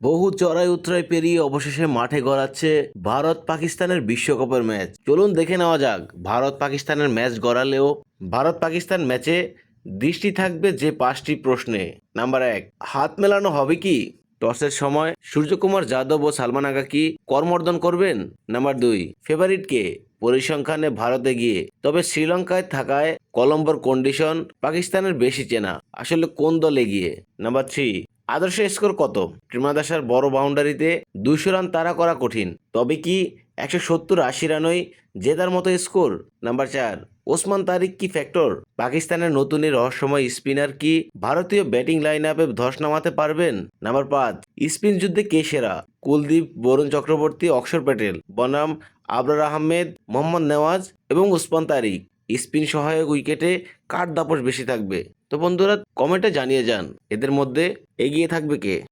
বহু চড়াই উত্তরায় পেরিয়ে অবশেষে মাঠে গড়াচ্ছে ভারত পাকিস্তানের বিশ্বকাপের ম্যাচ। চলুন দেখে নেওয়া যাক, ভারত পাকিস্তানের ম্যাচ গড়ালেও ভারত পাকিস্তান ম্যাচে দৃষ্টি থাকবে যে পাঁচটি প্রশ্নে। নাম্বার এক, হাত মেলানো হবে কি? টসের সময় সূর্যকুমার যাদব ও সালমান আগা কি কর্মর্দন করবেন? নাম্বার দুই ফেভারিট কে? পরিসংখ্যানে ভারতে গিয়ে। তবে শ্রীলঙ্কায় থাকায় কলম্বোর কন্ডিশন পাকিস্তানের বেশি চেনা। আসলে কোন দলে গিয়ে? নাম্বার থ্রি আদর্শ স্কোর কত? ত্রিমাদাসার বড় বাউন্ডারিতে দুইশো রান তাড়া করা কঠিন। তবে কি একশো সত্তর, আশি রানই জেতার মতো স্কোর? নাম্বার চার, ওসমান তারিক কি ফ্যাক্টর পাকিস্তানের নতুন রহস্যময় স্পিনার কি ভারতীয় ব্যাটিং লাইন আপে ধস নামাতে পারবেন? নাম্বার পাঁচ, স্পিন যুদ্ধে কে সেরা? কুলদীপ, বরুণ চক্রবর্তী, অক্ষর প্যাটেল। বনাম, আবরার আহমেদ, মোহাম্মদ নেওয়াজ এবং উসমান তারিক। স্পিন সহায়ক উইকেটে কার দাপস বেশি থাকবে? তো বন্ধুরা, কমেন্টে জানিয়ে যান। এদের মধ্যে এগিয়ে থাকবে কে?